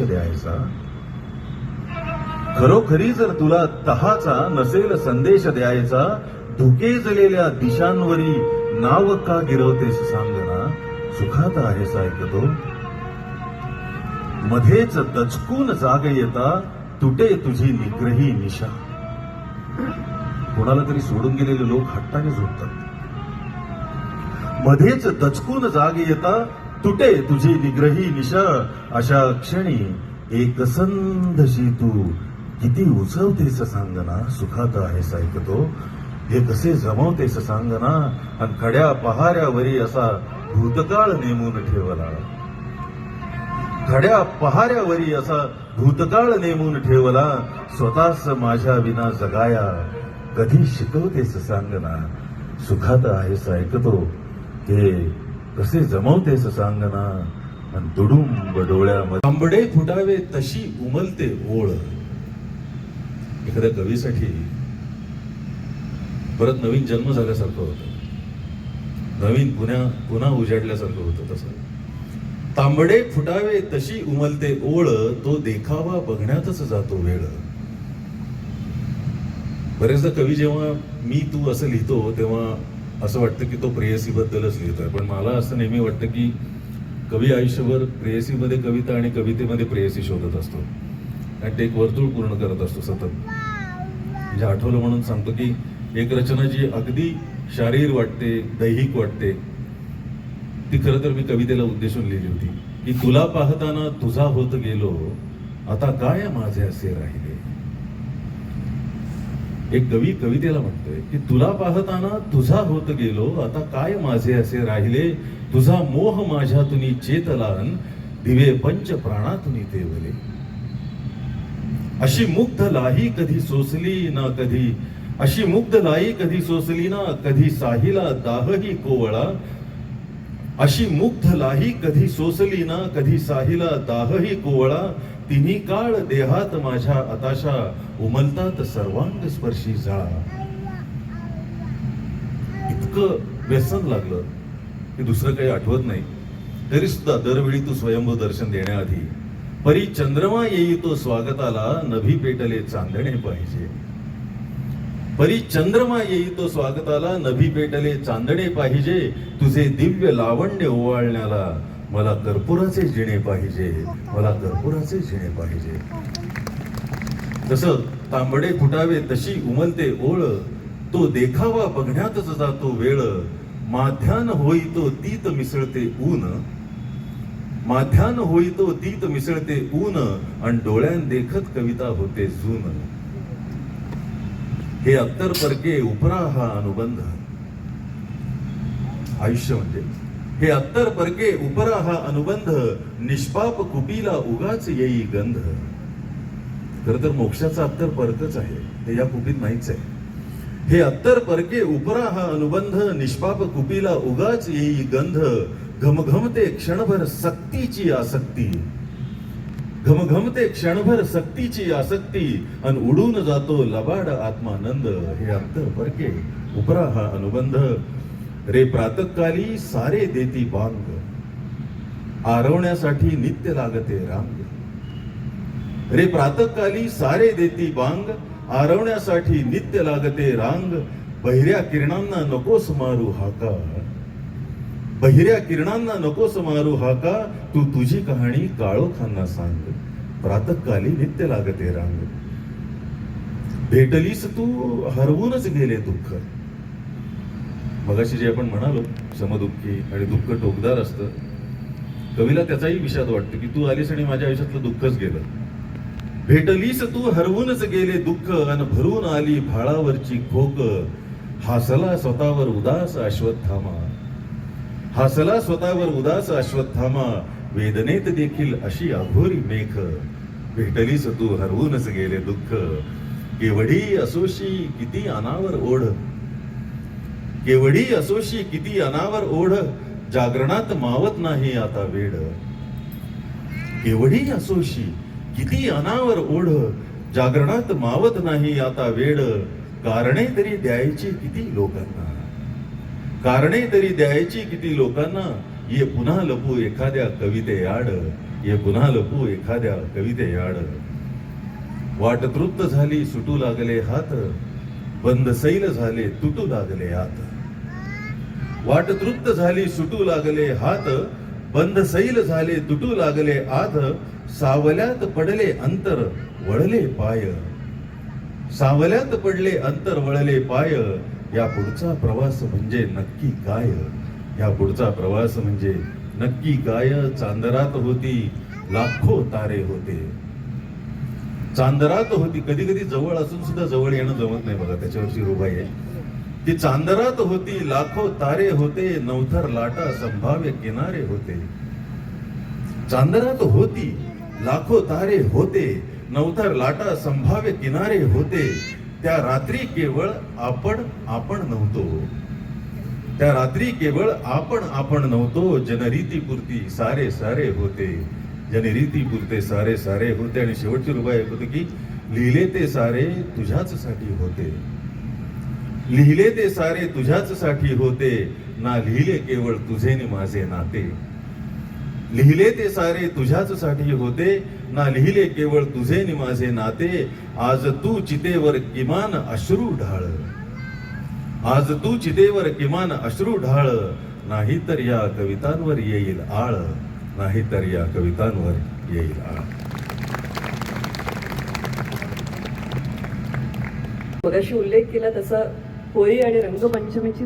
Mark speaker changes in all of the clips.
Speaker 1: द्यायचा खरोखरी जर तुला तहाचा नसेल संदेश द्यायचा ठुकेजलेल्या दिशांवरी नाव का गिरवतेस सांगना सुखात आहेस ऐकतो मध्येच दचकून जाग येता तुटे तुझी निग्रही निशा. कोणाला तरी सोडून गेलेले लोक हट्टाने झोपतात. मध्येच दचकून जाग येता तुटे तुझी निग्रही निशा. अशा क्षणी एकसंधशी तू किती उचवतेस सांगना सुखात आहेस ऐकतो हे कसे जमवतेस सांगना? आणि खड्या पहाऱ्यावरी असा भूतकाळ नेमून ठेवला. खड्या पहाऱ्यावरी असा भूतकाळ नेमून ठेवला. स्वतःच माझ्या विना जगाया. कधी शिकवतेस सांगना? सुखात आहेस ऐकतो. हे कसे जमवतेस सांगना? आणि दुडुंब डोळ्यामध्ये आंबडे फुटावे तशी उमलते ओळ. एखाद्या कवीसाठी परत नवीन जन्म झाल्यासारखं होतं. नवीन पुण्या पुन्हा उजाडल्यासारखं होतं तसं. तांबडे फुटावे तशी उमलते ओळ तो देखावा बघण्यातच जातो वेळ. बरेचदा कवी जेव्हा मी तू असं लिहितो तेव्हा असं वाटतं की तो प्रेयसीबद्दलच लिहितोय पण मला असं नेहमी वाटतं की कवी आयुष्यभर प्रेयसीमध्ये कविता आणि कवितेमध्ये प्रेयसी शोधत असतो. आणि ते एक वर्तुळ पूर्ण करत असतो सतत. म्हणजे आठवलं म्हणून सांगतो की एक रचना जी अगदी शारीर वाटते दैहिक वाटते ती खरं तर मी कवितेला उद्देशून लिहिली होती की तुला पाहताना तुझा होत गेलो आता काय माझे असे राहिले? एक कवी कवितेला म्हणतोय की तुला पाहताना तुझा होत गेलो आता काय माझे असे राहिले? तुझा मोह माझ्यातुनी चेतलान दिवे पंच प्राणातून तेवले अशी मुग्ध लाही कधी सोसली ना कधी अशी मुग्धलाई कधी सोसली ना कधी साहिला दाहही कोवळा. अशी मुग्ध लाही कधी सोसली ना कधी साहिला दाहही कोवळा. तिन्ही काळ देहात माझ्या आताशा उमलतात सर्वांग स्पर्शी जाळा इतकं व्यसन लागलं. की दुसरं काही आठवत नाही. तरी सुद्धा दरवेळी तू स्वयंभू दर्शन देण्याआधी. परी चंद्रमा येई तो स्वागताला नभी पेटले चांदणे पाहिजे. परी चंद्रमा येई तो स्वागताला नभी पेटले चांदणे पाहिजे तुझे दिव्य लावण्य ओवाळण्याला. मला कर्पुराचे जिणे पाहिजे मला कर्पुराचे जिणे पाहिजे. तसं तांबडे फुटावे तशी उमलते ओळ. तो देखावा बघण्यातच जातो वेळ. माध्यान होई तो तीत मिसळते ऊन. माध्यान होई तो तीत मिसळते ऊन. आणि डोळ्यान देखत कविता होते जून. हे अत्तर परके उपरा हा अनुबंध. आयुष्य म्हणजे. हे अत्तर परके उपरा हा अनुबंध निष्पाप कुपीला उगाच येई गंध. खर तर मोक्षाचा अत्तर परकच आहे ते या कुपीत नाहीच आहे. हे अत्तर परके उपरा हा अनुबंध निष्पाप कुपीला उगाच येई गंध. घमघमते क्षणभर सक्तीची आसक्ती. घमघमते क्षणभर सक्तीची आसक्ती अन उडून जातो लबाड आत्मानंद. हे अंतर परके उपरा हा अनुबंध. रे प्रातकाली सारे देती बांग. आरवण्यासाठी नित्य लागते रांग. रे प्रातकाली सारे देती बांग. आरवण्यासाठी नित्य लागते रांग. बहिऱ्या किरणांना नकोस मारू हाका. बहिऱ्या किरणांना नकोस मारू हाका. तू तुझी कहाणी काळोखांना सांग. प्रातकाली नित्य लागते रांग. भेटलीस तू हरवूनच गेले दुःख. मगाशी जे आपण म्हणालो समदुःखी आणि दुःख टोकदार असतं कवीला त्याचाही विषाद वाटतो की तू आलीस आणि माझ्या आयुष्यातलं दुःखच गेलं. भेटलीस तू हरवूनच गेले दुःख अन भरून आली भाळावरची खोक. हासला स्वतःवर उदास अश्वत्थामा. हासला स्वतःवर उदास अश्वत्थामा. वेदनेत देखील अशी अघोरी मेघ. भेटलीस तू हरवूनच गेले दुःख. केवढी असोशी किती अनावर ओढ. केवढी असोशी किती अनावर ओढ. जागरणात मावत नाही आता वेड. केवढी असोशी किती अनावर ओढ. जागरणात मावत नाही आता वेड. कारणे तरी द्यायची किती लोकांना. कारणे तरी द्यायची किती लोकांना. ये पुन्हा लपू एखाद्या कविते आड ये पुन्हा लपू एखाद्या कविते आड. वाट तृप्त झाली सुटू लागले हात बंद सैल झाले तुटू लागले आत. वाट तृप्त झाली सुटू लागले हात बंद सैल झाले तुटू लागले आत सावल्यात पडले अंतर वळले पाय. सावल्यात पडले अंतर वळले पाय या पुढचा प्रवास म्हणजे नक्की काय? या पुढचा प्रवास म्हणजे नक्की गाय चांदरात होती लाखो तारे होते. चांदरात होती कधी कधी जवळ असून सुद्धा जवळ येणं जमत नाही बघा त्याच्यावरची रुबाई आहे. ती चांदरात होती लाखो तारे होते नवथर लाटा संभाव्य किनारे होते. चांदरात होती लाखो तारे होते नवथर लाटा संभाव्य किनारे होते. त्या रात्री केवळ आपण आपण नव्हतो. त्या रात्री केवळ आपण आपण नव्हतो जनरीतीपुरती सारे सारे होते. जनरीतीपुरते सारे सारे होते आणि शेवटची रुपये एक होती की लिहिले ते सारे तुझ्याच साठी होते. लिहिले ते सारे तुझ्याच साठी होते ना लिहिले केवळ तुझे नि माझे नाते. लिहिले ते सारे तुझ्याच साठी होते ना लिहिले केवळ तुझे नि माझे नाते आज तू चितेवर किमान अश्रू ढाळ. आज तू चितेवर किमान अश्रू ढाळ नाहीतर या कवितांवर येईल आळ नाहीतर या कवितांवर येईल आळ.
Speaker 2: मगाशी उल्लेख केला तसा होळी आणि रंगपंचमीची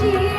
Speaker 2: Jesus.